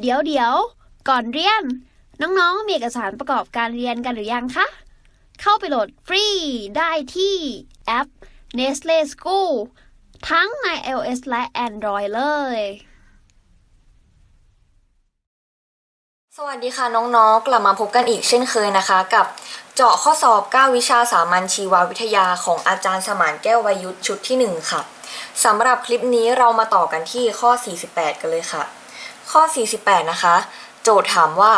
เดี๋ยวเดี๋ยว ก่อนเรียน น้องๆ มีเอกสารประกอบการเรียนกันหรือยังคะ เข้าไปโหลดฟรีได้ที่แอป Nestle School ทั้งใน iOS และ Android เลย สวัสดีค่ะน้องๆ กลับมาพบกันอีกเช่นเคยนะคะ กับเจาะข้อสอบ 9 วิชาสามัญชีววิทยาของอาจารย์สมานแก้ววายุทธชุดที่ 1 ค่ะสำหรับคลิปนี้เรามาต่อกันที่ข้อ 48 กันเลยค่ะ ข้อ 48 นะคะ โจทย์ถามว่า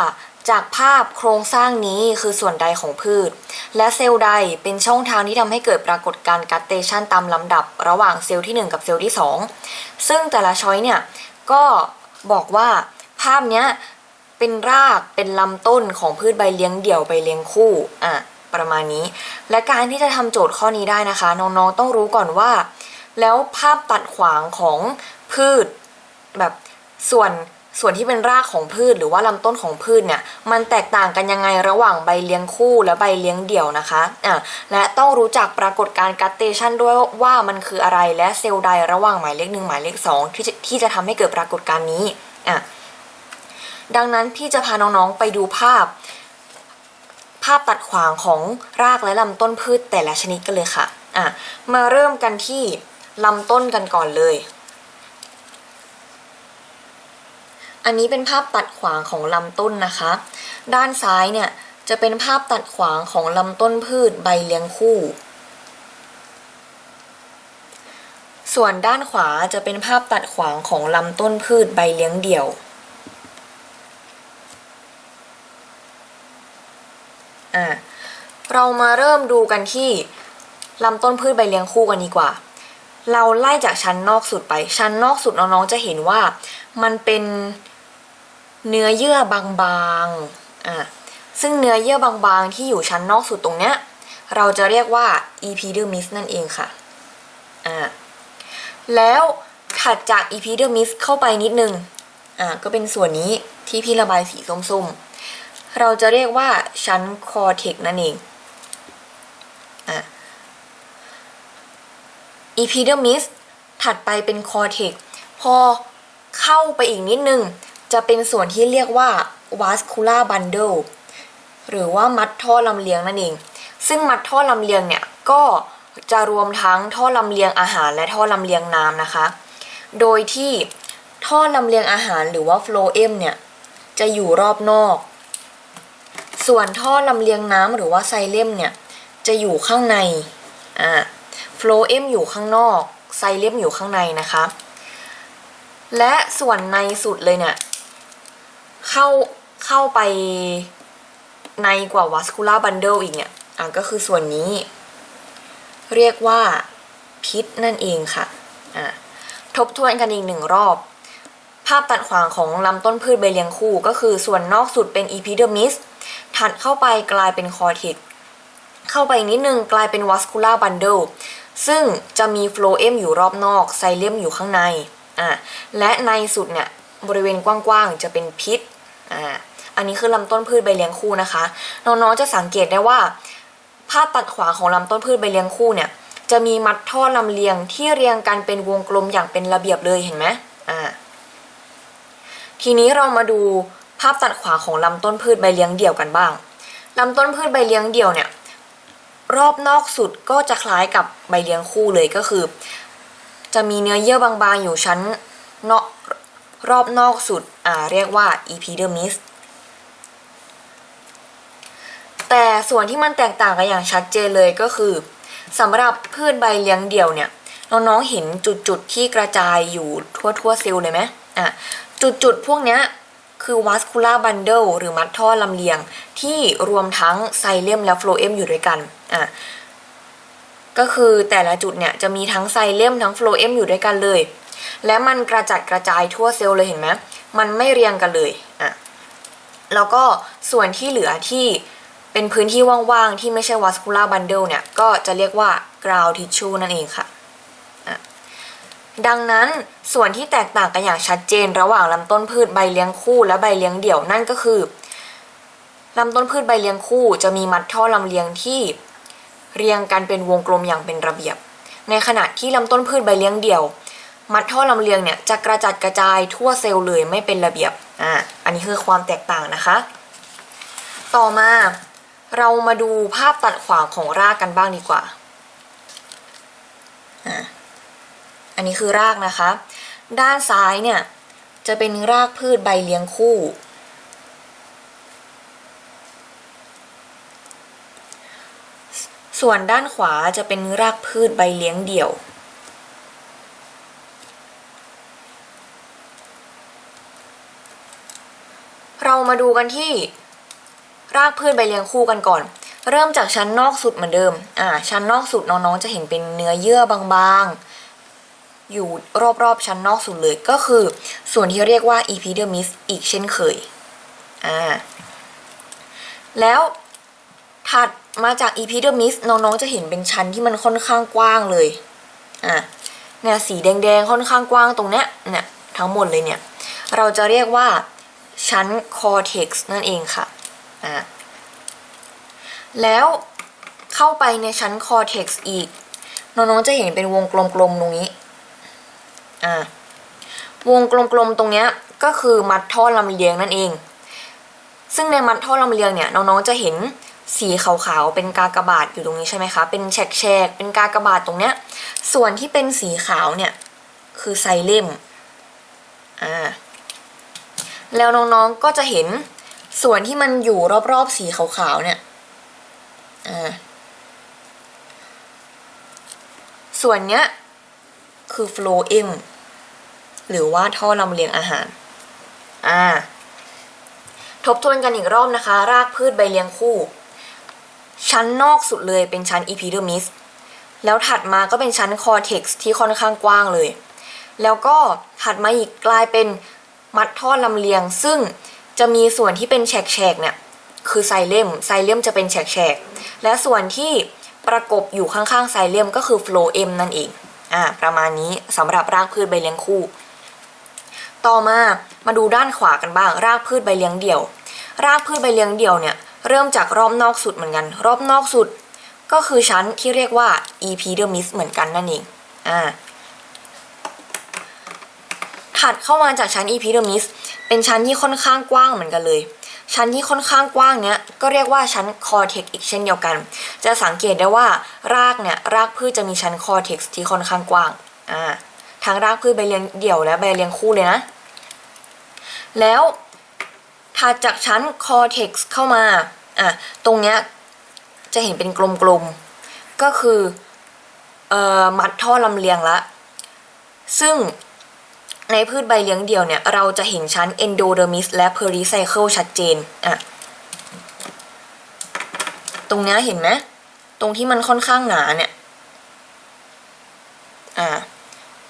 จากภาพโครงสร้างนี้คือส่วนใดของพืช และเซลล์ใดเป็นช่องทางที่ทำให้เกิดปรากฏการณ์กัตเตชันตามลำดับ ระหว่างเซลล์ที่ 1 กับเซลล์ที่ 2 ซึ่งแต่ละช้อยเนี่ยก็บอกว่าภาพเนี้ยเป็นรากเป็นลำต้นของพืชใบเลี้ยงเดี่ยวใบเลี้ยงคู่อะประมาณนี้ และการที่จะทำโจทย์ข้อนี้ได้นะคะ น้องๆต้องรู้ก่อนว่า แล้วภาพตัดขวางของพืชแบบส่วน ส่วนที่เป็นรากของพืชหรือว่าลำต้นของพืชเนี่ยมันแตกต่างกันยังไงระหว่างใบเลี้ยงคู่และใบเลี้ยงเดี่ยวนะคะอะและต้องรู้จักปรากฏการณ์กัตเตชันด้วยว่ามันคืออะไรและเซลล์ใดระหว่างหมายเลขหนึ่งหมายเลขสองที่จะที่จะทำให้เกิดปรากฏการณ์นี้อะดังนั้นพี่จะพาน้องๆไปดูภาพ ภาพตัดขวางของรากและลำต้นพืชแต่ละชนิดกันเลยค่ะอะมาเริ่มกันที่ลำต้นกันก่อนเลย อันนี้เป็นภาพตัดขวางของลำต้นนะคะ ด้านซ้ายเนี่ยจะเป็นภาพตัดขวางของลำต้นพืชใบเลี้ยงคู่ ส่วนด้านขวาจะเป็นภาพตัดขวางของลำต้นพืชใบเลี้ยงเดี่ยวอะเรามาเริ่มดูกันที่ลำต้นพืชใบเลี้ยงคู่กันดีกว่า เราไล่จากชั้นนอกสุดไป ชั้นนอกสุดน้องๆจะเห็นว่ามันเป็น เนื้อเยื่อบางๆอะซึ่งเนื้อเยื่อบางๆ ที่อยู่ชั้นนอกสุดตรงเนี้ย เราจะเรียกว่า epidermis นั่นเองค่ะอะแล้วถัดจาก epidermis เข้าไปนิดนึงอะก็เป็นส่วนนี้ที่พี่ระบายสีส้มๆ เราจะเรียกว่าชั้นคอเทกนั่นเองอะ epidermis ถัดไปเป็นคอเทกพอเข้าไปอีกนิดนึง จะเป็นส่วนที่เรียกว่า vascular bundle หรือว่ามัดท่อลำเลียงนั่นเอง ซึ่งมัดท่อลำเลียงเนี่ยก็จะรวมทั้งท่อลำเลียงอาหารและท่อลำเลียงน้ำนะคะ โดยที่ท่อลำเลียงอาหารหรือว่า phloem เนี่ยจะอยู่รอบนอก ส่วนท่อลำเลียงน้ำหรือว่าไซเลมเนี่ยจะอยู่ข้างใน อ่าโฟลเอมอยู่ข้างนอก ไซเลมอยู่ข้างในนะคะ และส่วนในสุดเลยเนี่ย เข้าเข้าไปในกว่า vascular bundle อีกเนี่ย อ่าก็คือส่วนนี้ เรียกว่าพิษนั่นเองค่ะ อ่าทบทวนกันอีกหนึ่งรอบ ภาพตัดขวางของลำต้นพืชใบเลี้ยงคู่ ก็คือส่วนนอกสุดเป็น epidermis ถัดเข้าไปกลายเป็นคอเทกเข้าไปนิดนึงกลายเป็น vascular bundle ซึ่งจะมี phloem อยู่รอบนอกไซเลมอยู่ข้างใน อ่าและในสุดเนี่ย บริเวณกว้างๆ จะเป็นพิษ อ่าอันนี้คือลำต้นพืชใบเลี้ยงคู่นะคะ น้องๆจะสังเกตได้ว่าภาพตัดขวาของลำต้นพืชใบเลี้ยงคู่เนี่ย จะมีมัดท่อลำเลียงที่เรียงกันเป็นวงกลมอย่างเป็นระเบียบเลยเห็นไหมอ่าทีนี้เรามาดูภาพตัดขวาของลำต้นพืชใบเลี้ยงเดี่ยวกันบ้างลำต้นพืชใบเลี้ยงเดี่ยวเนี่ยรอบนอกสุดก็จะคล้ายกับใบเลี้ยงคู่เลยก็คือ จะมีเนื้อเยื่อบางๆอยู่ชั้นเนอก รอบนอกสุดอ่าเรียกว่า epidermis แต่ส่วนที่มันแตกต่างกันอย่างชัดเจนเลยก็คือสำหรับพืชใบเลี้ยงเดี่ยวเนี่ยน้องๆเห็นจุดๆที่กระจายอยู่ทั่วๆเซลล์เลยไหมอะจุดๆพวกเนี้ยคือ vascular bundle หรือมัดท่อลำเลียง ที่รวมทั้งไซเลมและ phloem อยู่ด้วยกันอะก็คือแต่ละจุดเนี่ยจะมีทั้งไซเลมทั้ง phloem อยู่ด้วยกันเลย และมันกระจัดกระจายทั่วเซลล์เลยเห็นไหมมันไม่เรียงกันเลยอะแล้วก็ส่วนที่เหลือที่เป็นพื้นที่ว่างๆ ที่ไม่ใช่ vascular bundle เนี่ย ก็จะเรียกว่า ground tissue นั่นเองค่ะ ดังนั้นส่วนที่แตกต่างกันอย่างชัดเจน ระหว่างลำต้นพืชใบเลี้ยงคู่ และใบเลี้ยงเดี่ยวนั่นก็คือลำต้นพืชใบเลี้ยงคู่ จะมีมัดท่อลำเลียงที่เรียงกันเป็นวงกลมอย่างเป็นระเบียบ ในขณะที่ลำต้นพืชใบเลี้ยงเดี่ยว มัดท่อลำเลียงเนี่ยจะกระจัดกระจายทั่วเซลล์เลยไม่เป็นระเบียบอ่าอันนี้คือความแตกต่างนะคะ ต่อมาเรามาดูภาพตัดขวางของรากกันบ้างดีกว่าอ่า อันนี้คือรากนะคะ ด้านซ้ายเนี่ยจะเป็นรากพืชใบเลี้ยงคู่ ส่วนด้านขวาจะเป็นรากพืชใบเลี้ยงเดี่ยว เรามาดูกันที่รากพืชใบเลี้ยงคู่กันก่อน เริ่มจากชั้นนอกสุดเหมือนเดิม อ่า ชั้นนอกสุดน้องๆจะเห็นเป็นเนื้อเยื่อบางๆ อยู่รอบๆชั้นนอกสุดเลย ก็คือส่วนที่เรียกว่า epidermis อีกเช่นเคย อ่า แล้วถัดมาจาก epidermis น้องๆจะเห็นเป็นชั้นที่มันค่อนข้างกว้างเลย อ่าเนี่ยสีแดงๆค่อนข้างกว้างตรงเนี้ย เนี่ยทั้งหมดเลยเนี่ย เราจะเรียกว่า ชั้น cortex นั่นเองค่ะอ่าแล้วเข้าไปในชั้น cortex อีก น้องๆจะเห็นเป็นวงกลมๆตรงนี้ อ่าวงกลมๆตรงเนี้ยก็คือมัดท่อลำเลียงนั่นเอง ซึ่งในมัดท่อลำเลียงเนี่ยน้องๆจะเห็นสีขาวๆ เป็นกากบาทอยู่ตรงนี้ใช่ไหมคะ เป็นแฉกๆ เป็นกากบาทตรงเนี้ย ส่วนที่เป็นสีขาวเนี่ย คือไซเลมอ่า แล้วน้องๆก็จะเห็นส่วนที่มันอยู่รอบๆสีขาวๆเนี่ยอ่าส่วนเนี้ยคือโฟลเอมหรือว่าท่อลำเลียงอาหาร อ่า ทบทวนกันอีกรอบนะคะ รากพืชใบเลี้ยงคู่ ชั้นนอกสุดเลยเป็นชั้นอีพิเดอร์มิส แล้วถัดมาก็เป็นชั้นคอเท็กซ์ที่ค่อนข้างกว้างเลย แล้วก็ถัดมาอีกกลายเป็น มัดท่อลำเลียง ซึ่งจะมีส่วนที่เป็นแฉกๆเนี่ยคือไซเลมไซเลมจะเป็นแฉกๆและส่วนที่ประกบอยู่ข้างๆไซเลมก็คือโฟลเอมนั่นเองอ่าประมาณนี้สำหรับรากพืชใบเลี้ยงคู่ ต่อมามาดูด้านขวากันบ้าง รากพืชใบเลี้ยงเดี่ยว รากพืชใบเลี้ยงเดี่ยวเนี่ยเริ่มจากรอบนอกสุดเหมือนกัน รอบนอกสุด ก็คือชั้นที่เรียกว่า epidermis เหมือนกันนั่นเองอ่า ถัดเข้ามาจากชั้น epidermis เป็นชั้นที่ค่อนข้างกว้างเหมือนกันเลย ชั้นที่ค่อนข้างกว้างเนี้ยก็เรียกว่าชั้น cortex อีกเช่นเดียวกัน จะสังเกตได้ว่ารากเนี่ยรากพืชจะมีชั้น cortex ที่ค่อนข้างกว้างอ่าทั้งรากพืชใบเลี้ยงเดี่ยวและใบเลี้ยงคู่เลยนะ แล้วถัดจากชั้น cortex เข้ามาอะตรงเนี้ยจะเห็นเป็นกลมๆก็คือเอ่อมัดท่อลำเลียงละซึ่ง ในพืชใบเลี้ยงเดี่ยวเนี่ย เราจะเห็นชั้น endodermis และ pericycle ชัดเจนอะตรงเนี้ยเห็นไหมตรงที่มันค่อนข้างหนาเนี่ยอ่า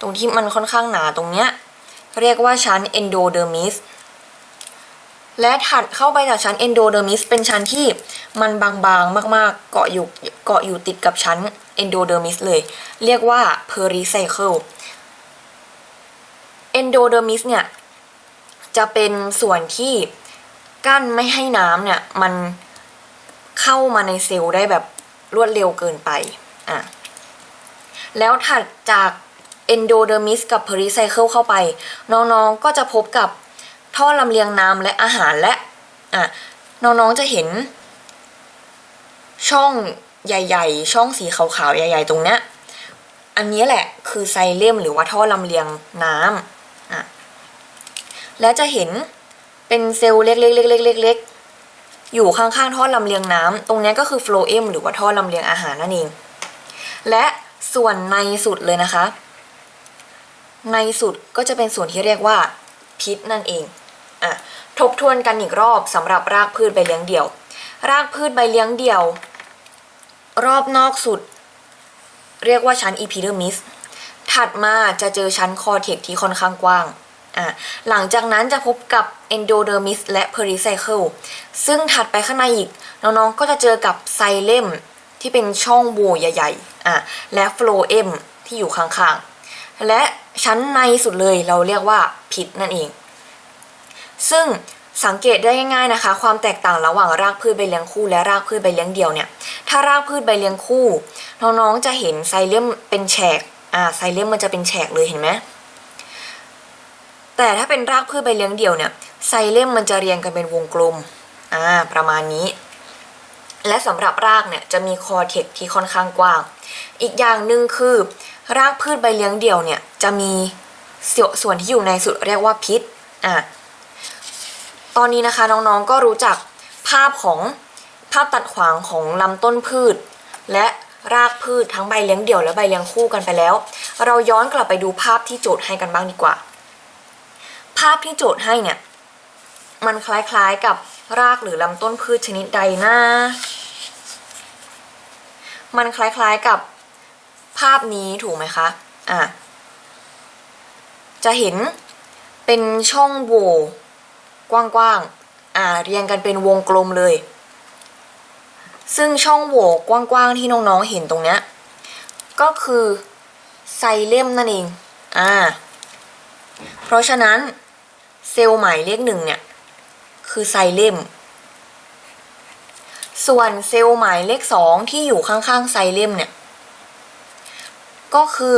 ตรงที่มันค่อนข้างหนาตรงเนี้ยเรียกว่าชั้น endodermis และถัดเข้าไปจากชั้น endodermis เป็นชั้นที่มันบางๆมากๆ เกาะอยู่เกาะอยู่ติดกับชั้น endodermis เลย เรียกว่า pericycle endodermis เนี่ย จะเป็นส่วนที่กั้นไม่ให้น้ำเนี่ย มันเข้ามาในเซลล์ได้แบบรวดเร็วเกินไป อะ แล้วถัดจาก endodermis กับ pericycle เข้าไป น้องๆก็จะพบกับท่อลำเลียงน้ำและอาหารและ อะ น้องๆจะเห็น ช่องใหญ่ ๆ ช่องสีขาวๆ ใหญ่ ๆ ตรงเนี้ย อันนี้แหละคือไซเลมหรือว่าท่อลำเลียงน้ำ แล้วจะเห็นเป็นเซลล์เล็กๆๆๆๆ อยู่ข้างๆท่อลำเลียงน้ำตรงนี้ก็คือโฟลเอมหรือว่าท่อลำเลียงอาหารนั่นเอง และส่วนในสุดเลยนะคะ ในสุดก็จะเป็นส่วนที่เรียกว่าพิษนั่นเองอะทบทวนกันอีกรอบสำหรับรากพืชใบเลี้ยงเดี่ยว รากพืชใบเลี้ยงเดี่ยว รอบนอกสุด เรียกว่าชั้น epidermis ถัดมาจะเจอชั้น cortex ที่ค่อนข้างกว้าง อะหลังจากนั้นจะพบกับ endodermis และ pericycle ซึ่งถัดไปข้างในอีก น้องๆ ก็จะเจอกับไซเลมที่เป็นช่องโหว่ใหญ่ๆอะและ phloem ที่อยู่ข้างๆ และชั้นในสุดเลยเราเรียกว่าพิษนั่นเอง ซึ่งสังเกตได้ง่ายๆนะคะ ความแตกต่างระหว่างรากพืชใบเลี้ยงคู่ และรากพืชใบเลี้ยงเดี่ยวเนี่ยถ้ารากพืชใบเลี้ยงคู่ น้องๆจะเห็นไซเลมเป็นแฉกอ่าไซเลมมันจะเป็นแฉกเลยเห็นไหม แต่ถ้าเป็นรากพืชใบเลี้ยงเดี่ยวเนี่ยไซเล่มมันจะเรียงกันเป็นวงกลมอ่าประมาณนี้ และสำหรับรากเนี่ยจะมีคอเทกที่ค่อนข้างกว้าง อีกอย่างหนึ่งคือ รากพืชใบเลี้ยงเดี่ยวเนี่ยจะมีส่วนส่วนที่อยู่ในสุดเรียกว่าพิษอะตอนนี้นะคะน้องๆก็รู้จักภาพของภาพตัดขวางของลำต้นพืช และรากพืชทั้งใบเลี้ยงเดี่ยวและใบเลี้ยงคู่กันไปแล้ว เราย้อนกลับไปดูภาพที่โจทย์ให้กันบ้างดีกว่า ภาพที่โจทย์ให้เนี่ย มันคล้ายๆกับรากหรือลำต้นพืชชนิดใดนะ มันคล้ายๆกับภาพนี้ถูกไหมคะ อะ จะเห็นเป็นช่องโหว่กว้างๆ อ่า เรียงกันเป็นวงกลมเลย ซึ่งช่องโหว่กว้างๆ ที่น้องๆ เห็นตรงเนี้ย ก็คือไซเล่มนั่นเอง อ่า เพราะฉะนั้น เซลล์หมายเลขหนึ่งเนี่ยคือไซเลมส่วนเซลล์หมายเลขสองที่อยู่ข้างๆไซเลมเนี่ยก็คือ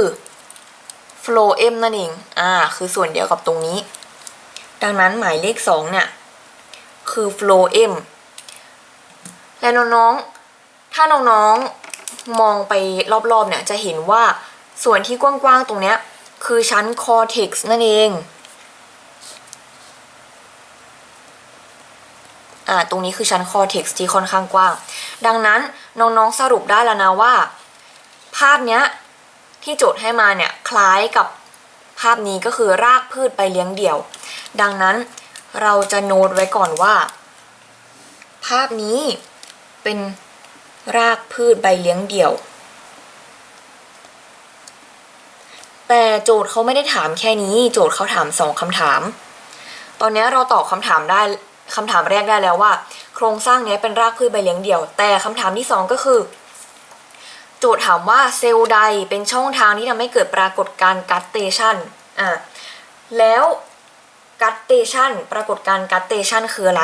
โฟลเอมนั่นเองอ่าคือส่วนเดียวกับตรงนี้ ดังนั้นหมายเลขสองเนี่ยคือโฟลเอมและน้องๆ ถ้าน้องๆ มองไปรอบๆ เนี่ย จะเห็นว่าส่วนที่กว้างๆ ตรงเนี้ย คือชั้นคอเท็กซ์นั่นเอง อ่าตรงนี้คือชั้นคอเท็กซ์ที่ค่อนข้างกว้าง ดังนั้นน้องๆสรุปได้แล้วนะว่า ภาพเนี้ยที่โจทย์ให้มาเนี่ยคล้ายกับภาพนี้ก็คือรากพืชใบเลี้ยงเดี่ยว ดังนั้นเราจะโน้ตไว้ก่อนว่า ภาพนี้เป็นรากพืชใบเลี้ยงเดี่ยว แต่โจทย์เขาไม่ได้ถามแค่นี้ โจทย์เขาถามสองคำถาม ตอนนี้เราตอบคำถามได้ คำถามแรกได้แล้วว่า โครงสร้างนี้เป็นรากพืชใบเลี้ยงเดี่ยว แต่คำถามที่สองก็คือ โจทย์ถามว่าเซลล์ใดเป็นช่องทางที่ทำให้เกิดปรากฏการณ์กัตเตชันอะแล้วกัตเตชันปรากฏการณ์กัตเตชันคืออะไร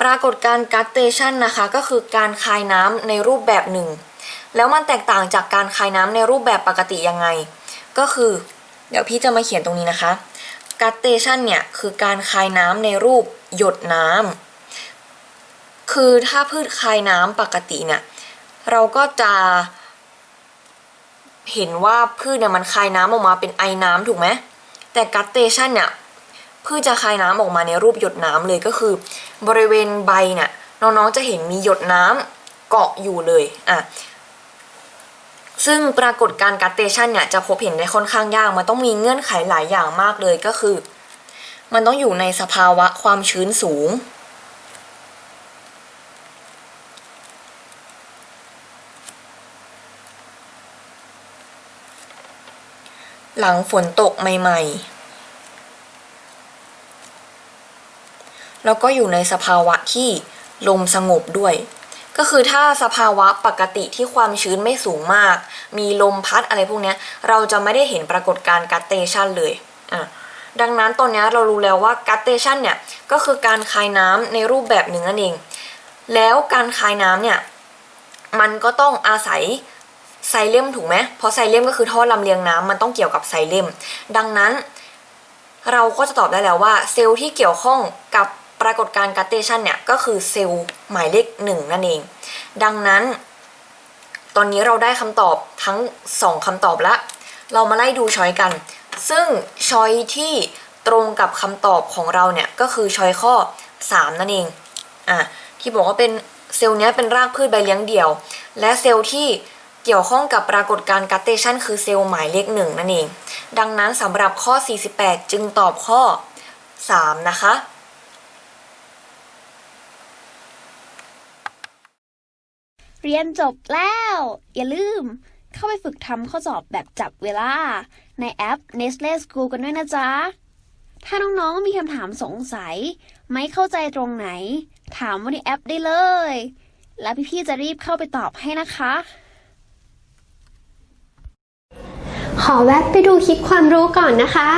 ปรากฏการณ์กัตเตชันนะคะก็คือการคายน้ำในรูปแบบหนึ่ง แล้วมันแตกต่างจากการคายน้ำในรูปแบบปกติยังไง ก็คือ เดี๋ยวพี่จะมาเขียนตรงนี้นะคะ กัตเตชันเนี่ยคือการคายน้ำในรูปหยดน้ำคือถ้าพืชคายน้ำปกติเนี่ยเราก็จะเห็นว่าพืชเนี่ยมันคายน้ำออกมาเป็นไอน้ำถูกไหมแต่กัตเตชันเนี่ยพืชจะคายน้ำออกมาในรูปหยดน้ำเลยก็คือ บริเวณใบเนี่ยน้องๆจะเห็นมีหยดน้ำเกาะอยู่เลยอะ ซึ่งปรากฏการ์กัตเตชันเนี่ยจะพบเห็นได้ค่อนข้างยาก มันต้องมีเงื่อนไขหลายอย่างมากเลยก็คือ มันต้องอยู่ในสภาวะความชื้นสูง หลังฝนตกใหม่ ๆ แล้วก็อยู่ในสภาวะที่ลมสงบด้วย ก็คือถ้าสภาวะปกติที่ความชื้นไม่สูงมาก มีลมพัดอะไรพวกนี้เราจะไม่ได้เห็นปรากฏการณ์กัตเตชันเลยอะดังนั้นตอนนี้เรารู้แล้วว่ากัตเตชันเนี่ยก็คือการคายน้ำในรูปแบบหนึ่งนั่นเอง แล้วการคายน้ำเนี่ยมันก็ต้องอาศัยไซเลมถูกไหมเพราะไซเลมก็คือท่อลำเลียงน้ำมันต้องเกี่ยวกับไซเลมดังนั้น เราก็จะตอบได้แล้วว่าเซลล์ที่เกี่ยวข้องกับ ปรากฏการณ์กัตเตชันเนี่ยก็คือเซลล์หมายเลขหนึ่งนั่นเอง ดังนั้น ตอนนี้เราได้คำตอบทั้งสองคำตอบละ เรามาไล่ดูช้อยกัน ซึ่งช้อยที่ตรงกับคำตอบของเราเนี่ยก็คือช้อยข้อ 3 นั่นเองอะที่บอกว่าเป็นเซลล์นี้เป็นรากพืชใบเลี้ยงเดี่ยว และเซลล์ที่เกี่ยวข้องกับปรากฏการณ์กัตเตชันคือเซลล์หมายเลขหนึ่งนั่นเอง ดังนั้นสำหรับข้อ 48 จึงตอบข้อ 3 นะคะ เรียนจบแล้ว อย่าลืม เข้าไปฝึกทำข้อสอบแบบจับเวลา ในแอป Nestle School กันด้วยนะจ๊ะ ถ้าน้องๆมีคำถามสงสัย ไม่เข้าใจตรงไหน ถามว่าในแอปได้เลย แล้วพี่ๆจะรีบเข้าไปตอบให้นะคะ ขอแวะไปดูคลิปความรู้ก่อนนะคะ